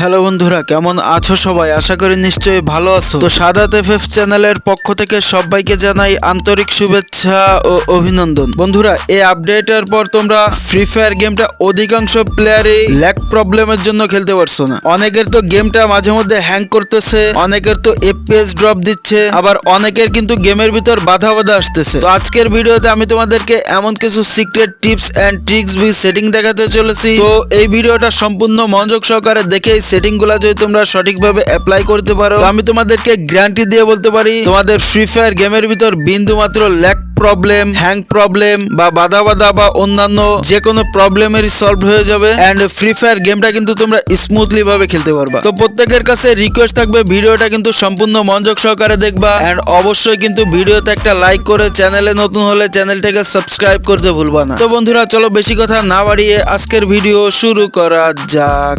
Hello বন্ধুরা, কেমন আছো সবাই? আশা করি নিশ্চয়ই ভালো আছো। তো সাদাত এফএফ চ্যানেলের পক্ষ থেকে সবাইকে জানাই আন্তরিক শুভেচ্ছা ও অভিনন্দন। বন্ধুরা, এই আপডেটের পর তোমরা ফ্রি ফায়ার গেমটা অধিকাংশ প্লেয়ারই ল্যাক প্রবলেমের জন্য খেলতে পারছ না। অনেকের তো গেমটা মাঝে মধ্যে হ্যাং করতেছে, অনেকের তো এফপিএস ড্রপ দিচ্ছে, আবার অনেকের কিন্তু গেমের ভিতর বাধা বাধা আসতেছে। তো আজকের ভিডিওতে আমি তোমাদেরকে এমন কিছু সিক্রেট টিপস এন্ড ট্রিক্স বি সেটিং দেখাতে চলেছি। তো এই ভিডিওটা সম্পূর্ণ মনোযোগ সহকারে দেখে এই সেটিংগুলা যদি তোমরা সঠিকভাবে অ্যাপ্লাই করতে পারো আমি তোমাদেরকে গ্যারান্টি দিয়ে বলতে পারি, তোমাদের ফ্রি ফায়ার গেমের ভিতর বিন্দু মাত্র ল্যাক প্রবলেম হ্যাং প্রবলেম বা বাধা বাধা বা অন্যান্য যে কোনো প্রবলেমেরই সলভ হয়ে যাবে। এন্ড ফ্রি ফায়ার গেমটা কিন্তু তোমরা স্মুথলি ভাবে খেলতে পারবা। তো প্রত্যেকের কাছে রিকোয়েস্ট থাকবে, ভিডিওটা কিন্তু সম্পূর্ণ মনোযোগ সহকারে দেখবা। এন্ড অবশ্যই কিন্তু ভিডিওতে একটা লাইক করে চ্যানেলে নতুন হলে চ্যানেলটাকে সাবস্ক্রাইব করতে ভুলবা না। তো বন্ধুরা, চলো বেশি কথা না বাড়িয়ে আজকের ভিডিও শুরু করা যাক।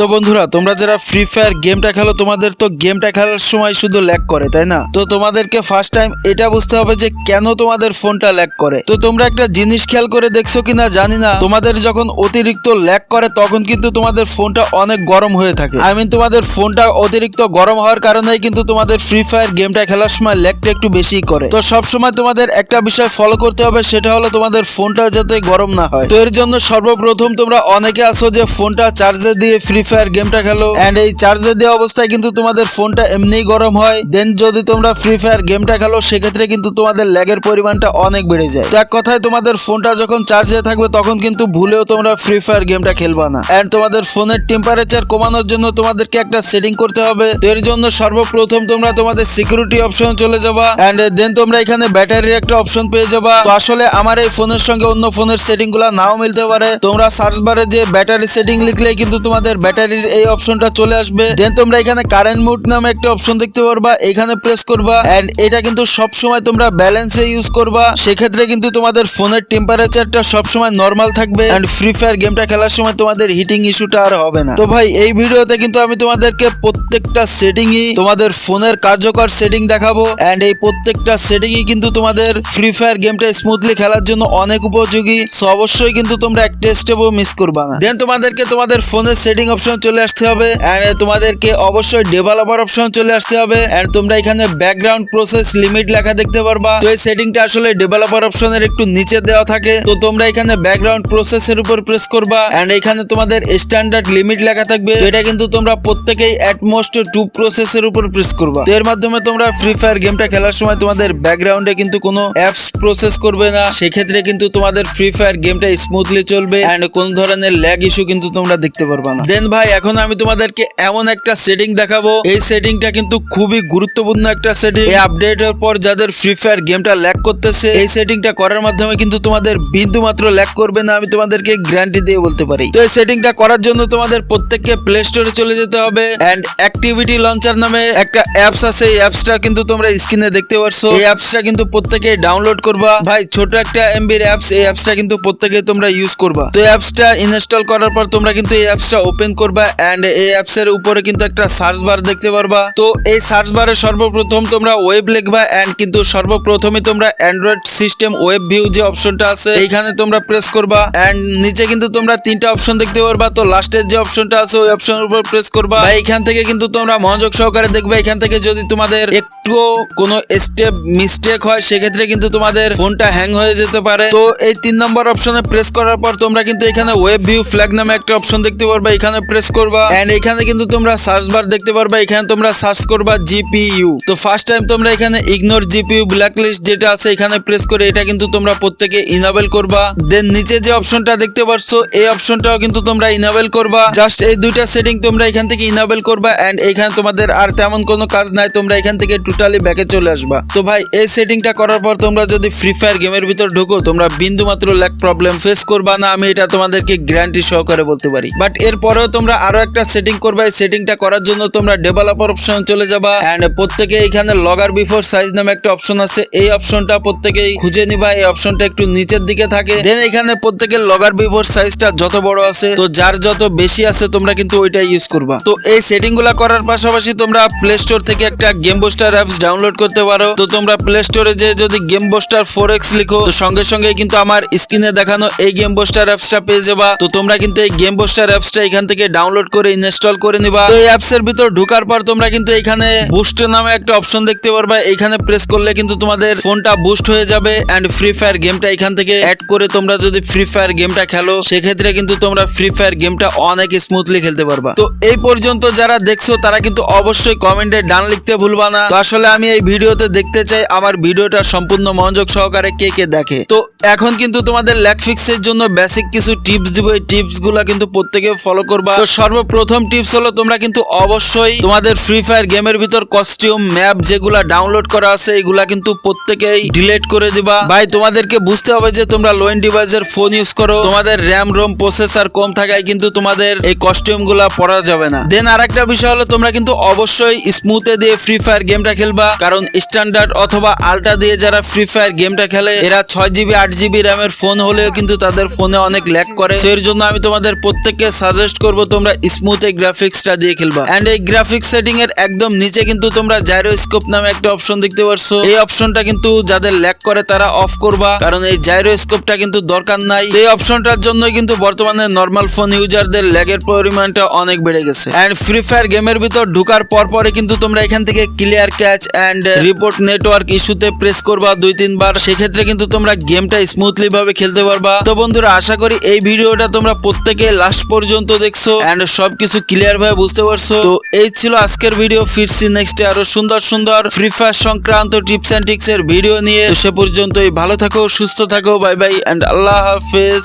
তো বন্ধুরা, তোমরা যারা ফ্রি ফায়ার গেমটা খেলো, তোমাদের তো গেমটা খেলার সময় শুধু ল্যাগ করে, তাই না? তো তোমাদেরকে ফার্স্ট টাইম এটা বুঝতে হবে যে কেন তোমাদের ফোনটা ল্যাগ করে। তো তোমরা একটা জিনিস খেয়াল করে দেখছ কিনা জানি না, তোমাদের যখন অতিরিক্ত ল্যাগ করে, তখন কিন্তু তোমাদের ফোনটা অনেক গরম হয়ে থাকে। আই মিন তোমাদের ফোনটা অতিরিক্ত গরম হওয়ার কারণেই কিন্তু তোমাদের ফ্রি ফায়ার গেমটা খেলার সময় ল্যাগটা একটু বেশি করে। তো সব সময় তোমাদের একটা বিষয় ফলো করতে হবে, সেটা হলো তোমাদের ফোনটা যাতে গরম না হয়। তো এর জন্য সর্বপ্রথম তোমরা অনেকে আছো যে ফোনটা চার্জে দিয়ে ফ্রি ফায়ার গেমটা খেলো। এন্ড এই চার্জে দেওয়া অবস্থায় কিন্তু তোমাদের ফোনটা এমনিই গরম হয়। দেন যদি তোমরা ফ্রি ফায়ার গেমটা খেলো, সেক্ষেত্রে কিন্তু তোমাদের ল্যাগের পরিমাণটা অনেক বেড়ে যায়। তো এক কথায় তোমাদের ফোনটা যখন চার্জে থাকবে, তখন কিন্তু ভুলেও তোমরা ফ্রি ফায়ার গেমটা খেলবা না। এন্ড তোমাদের ফোনের টেম্পারেচার কমানোর জন্য তোমাদেরকে একটা সেটিং করতে হবে। তো এর জন্য সর্বপ্রথম তোমরা তোমাদের সিকিউরিটি অপশন চলে যাবা। এন্ড দেন তোমরা এখানে ব্যাটারির একটা অপশন পেয়ে যাবা। তো আসলে আমার এই ফোনের সঙ্গে অন্য ফোনের সেটিংগুলা নাও মিলতে পারে। তোমরা সার্চ বারে যে ব্যাটারি সেটিং লিখলেই কিন্তু তোমাদের ব্যাটারির এই অপশনটা চলে আসবে। দেন তোমরা এখানে কারেন্ট মুড নামে একটা অপশন দেখতে পারবা। এখানে প্রেস করবা। এন্ড এটা কিন্তু সব সময় তোমরা ব্যালেন্সে ইউজ করবা। সেক্ষেত্রে কিন্তু তোমাদের ফোনের টেম্পারেচারটা সব সময় নর্মাল থাকবে। এন্ড ফ্রি ফায়ার গেমটা খেলার সময় তোমাদের হিটিং ইস্যুটা আর হবে না। তো ভাই, এই ভিডিওতে কিন্তু আমি তোমাদেরকে প্রত্যেকটা সেটিংই তোমাদের ফোনের কার্যকর সেটিং দেখাবো। এন্ড এই প্রত্যেকটা সেটিংই কিন্তু তোমাদের ফ্রি ফায়ার গেমটা স্মুথলি খেলার জন্য অনেক উপযোগী। সো অবশ্যই কিন্তু তোমরা একটা স্টেপও মিস করবা না। দেন তোমাদেরকে তোমাদের ফোনের সেটিং অপশন চলে আসতে হবে এন্ড তোমাদেরকে অবশ্যই ডেভেলপার অপশন চলে আসতে হবে এন্ড তোমরা এখানে ব্যাকগ্রাউন্ড প্রসেস লিমিট লেখা দেখতে পারবা। তো এই সেটিংটা আসলে ডেভেলপার অপশনের একটু নিচে দেওয়া থাকে। তো তোমরা এখানে ব্যাকগ্রাউন্ড প্রসেসের উপর প্রেস করবা এন্ড এখানে তোমাদের স্ট্যান্ডার্ড লিমিট লেখা থাকবে। এটা কিন্তু তোমরা প্রত্যেকেই অ্যাটমোস্ট টু প্রসেসের উপর প্রেস করবা। তো এর মাধ্যমে তোমরা ফ্রি ফায়ার গেমটা খেলার সময় তোমাদের ব্যাকগ্রাউন্ডে কিন্তু কোনো অ্যাপস প্রসেস করবে না। সেক্ষেত্রে কিন্তু তোমাদের ফ্রি ফায়ার গেমটা স্মুথলি চলবে এন্ড কোন ধরনের ল্যাগ ইস্যু কিন্তু তোমরা দেখতে পারবা না। দেন ভাই, এখন আমি তোমাদেরকে এমন একটা সেটিং দেখাবো। এই সেটিংটা কিন্তু খুবই গুরুত্বপূর্ণ একটা সেটিং এই আপডেটের পর যাদের ফ্রি ফায়ার গেমটা ল্যাগ করতেছে, এই সেটিংটা করার মাধ্যমে কিন্তু তোমাদের বিন্দু মাত্র ল্যাগ করবে না, আমি তোমাদেরকে গ্যারান্টি দিয়ে বলতে পারি। তো এই সেটিংটা করার জন্য তোমাদের প্রত্যেককে প্লে স্টোরে চলে যেতে হবে এন্ড অ্যাক্টিভিটি লঞ্চার নামে একটা অ্যাপস আছে। এই অ্যাপসটা কিন্তু তোমরা স্ক্রিনে দেখতে পারছ। এই অ্যাপসটা কিন্তু প্রত্যেকে ডাউনলোড করবা। ভাই, ছোট একটা এমবির অ্যাপস এই অ্যাপসটা কিন্তু প্রত্যেকে তোমরা ইউজ করবা। তো অ্যাপসটা ইনস্টল করার পর তোমরা কিন্তু এই অ্যাপসটা ওপেন করবা এন্ড এই অ্যাপস এর উপরে কিন্তু একটা সার্চ বার দেখতে পারবা। তো এই সার্চ বারে সর্বপ্রথম তোমরা ওয়েব লিখবা এন্ড কিন্তু সর্বপ্রথমে তোমরা অ্যান্ড্রয়েড সিস্টেম ওয়েব ভিউ যে অপশনটা আছে, এইখানে তোমরা প্রেস করবা এন্ড নিচে কিন্তু তোমরা তিনটা অপশন দেখতে পারবা। তো লাস্টের যে অপশনটা আছে, ওই অপশনের উপর প্রেস করবা। বা এখান থেকে কিন্তু তোমরা মনোযোগ সহকারে দেখবে। এখান থেকে যদি তোমাদের একটুও কোনো স্টেপ মিস্টেক হয়, সেক্ষেত্রে কিন্তু তোমাদের ফোনটা হ্যাং হয়ে যেতে পারে। তো এই তিন নম্বর অপশনে প্রেস করার পর তোমরা কিন্তু এখানে ওয়েব ভিউ ফ্ল্যাগ নামে একটা অপশন দেখতে পারবা, এখানে প্রেস করবা। এন্ড এখানে কিন্তু তোমরা সার্চ বার দেখতে পারবা, এখানে তোমরা সার্চ করবা জিপিইউ তো ফার্স্ট টাইম তোমরা এখানে ইগনোর জিপিইউ ব্ল্যাকলিস্ট যেটা আছে, এখানে প্রেস করে এটা কিন্তু তোমরা প্রত্যেকে ইনাবেল করবা। দেন নিচে যে অপশনটা দেখতে পারছ, এই অপশনটাও কিন্তু তোমরা ইনাবেল করবা। জাস্ট এই দুইটা সেটিং তোমরা এখান থেকে ইনাবেল করবা এন্ড এখানে তোমাদের আর তেমন কোনো কাজ নাই, তোমরা এখান থেকে টোটালি ব্যাকে চলে আসবা। তো ভাই, এই সেটিংটা করার পর তোমরা যদি ফ্রি ফায়ার গেমের ভিতর ঢুকো, তোমরা বিন্দু মাত্র ল্যাক প্রবলেম ফেস করবা না, আমি এটা তোমাদেরকে গ্যারান্টি সহকারে বলতে পারি। বাট এরপরেও তোমরা আরও একটা সেটিং করবা, এই সেটিংটা করার জন্য তোমরা ডেভেলপার অপশন চলে যাবা। এন্ড প্রত্যেকে এখানে লগার বিফোর সাইজ নামে একটা অপশন আছে। এই অপশনটা প্রত্যেকেই খুঁজে নিবা, এই অপশনটা একটু নিচের দিকে থাকে। দেন এখানে প্রত্যেকের লগার বিফোর সাইজটা যত বড় আছে, তো যার যত বেশি আছে, তোমরা কিন্তু ওইটা ইউজ করবা। তো এই সেটিং করার পাশাপাশি তোমরা প্লে স্টোর থেকে একটা গেম বুস্টার অ্যাপস ডাউনলোড করতে পারো। তো তোমরা প্লে স্টোরে যে যদি গেম বোস্টার ফোর এক্স লিখো, তো সঙ্গে সঙ্গে কিন্তু আমার স্ক্রিনে দেখানো এই গেম বোস্টার অ্যাপসটা পেয়ে যাবা। তো তোমরা কিন্তু এই গেম বোস্টার অ্যাপসটা এখান থেকে ডাউনলোড করে ইনস্টল করে নিবা। তো এই অ্যাপস এর ভিতর ঢোকার পর তোমরা কিন্তু এখানে বুস্ট নামে একটা অপশন দেখতে পারবা। এখানে প্রেস করলে কিন্তু তোমাদের ফোনটা বুস্ট হয়ে যাবে এন্ড ফ্রি ফায়ার গেমটা এখান থেকে অ্যাড করে তোমরা যদি ফ্রি ফায়ার গেমটা খেলো, সেক্ষেত্রে কিন্তু তোমরা ফ্রি ফায়ার গেমটা অনেক স্মুথলি খেলতে পারবা। তো এই পর্যন্ত যারা দেখছ, তারা কিন্তু অবশ্যই কমেন্টে ডান লিখতে ভুলবা না। আসলে আমি এই ভিডিওতে দেখতে চাই আমার ভিডিওটা সম্পূর্ণ মনোযোগ সহকারে কে কে দেখে। তো এখন কিন্তু তোমাদের ল্যাক ফিক্সের জন্য বেসিক কিছু টিপস দিব। এই টিপসগুলা কিন্তু প্রত্যেকে ফলো করবা। তো সর্বপ্রথম টিপস হলো, তোমরা কিন্তু অবশ্যই তোমাদের ফ্রি ফায়ার গেমের ভিতর কস্টিউম ম্যাপ যেগুলা ডাউনলোড করা আছে, এগুলা কিন্তু প্রত্যেকেই ডিলিট করে দিবা। ভাই, তোমাদেরকে বুঝতে হবে যে তোমরা লোয়েন ডিভাইসের ফোন ইউজ করো। তোমাদের র্যাম রোম প্রসেসর কম থাকায় কিন্তু তোমাদের এই কস্টিউমগুলা পরা যাবে না। দেন আরেকটা বিষয় হলো, তোমরা কিন্তু অবশ্যই স্মুথে দিয়ে ফ্রি ফায়ার গেমটা খেলবা। কারণ স্ট্যান্ডার্ড অথবা আলট্রা দিয়ে যারা ফ্রি ফায়ার গেমটা খেলে, এরা ছয় জিবি আট জিবি র্যামের ফোন হলেও কিন্তু তাদের ফোনে অনেক ল্যাক করে। এর জন্য আমি তোমাদের প্রত্যেককে সাজেস্ট করব, তোমরা স্মুথ এই গ্রাফিক্সটা দিয়ে খেলবা। অ্যান্ড এই গ্রাফিক্স সেটিং এর একদম নিচে কিন্তু তোমরা জাইরোস্কোপ নামে একটা অপশন দেখতে পারছ। এই অপশনটা কিন্তু যাদের ল্যাক করে, তারা অফ করবা। কারণ এই জাইরোস্কোপটা কিন্তু দরকার নাই। এই অপশনটার জন্য কিন্তু বর্তমানে নর্মাল ফোন ইউজারদের ল্যাগের পরিমাণটা অনেক বেড়ে গেছে। অ্যান্ড ফ্রি ফায়ার গেমের ভিতর ঢুকার পর পরে কিন্তু তোমরা এখান থেকে clear cache and report network ইস্যুতে প্রেস করবা দুই, তিনবার, সেক্ষেত্রে কিন্তু তোমরা গেমটা স্মুথলি ভাবে খেলতে পারবা। তো বন্ধুরা, আশা করি এই ভিডিওটা তোমরা প্রত্যেকে লাস্ট পর্যন্ত দেখছ এন্ড সবকিছু ক্লিয়ার ভাবে বুঝতে পারছ। তো এই ছিল আজকের ভিডিও ফিরছি নেক্সট আরও সুন্দর সুন্দর ফ্রি ফায়ার সংক্রান্ত টিপস এন্ড ট্রিক্স এর ভিডিও নিয়ে। সে পর্যন্তই, ভালো থাকো, সুস্থ থাকো বাই বাই এন্ড আল্লাহ হাফেজ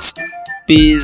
পিস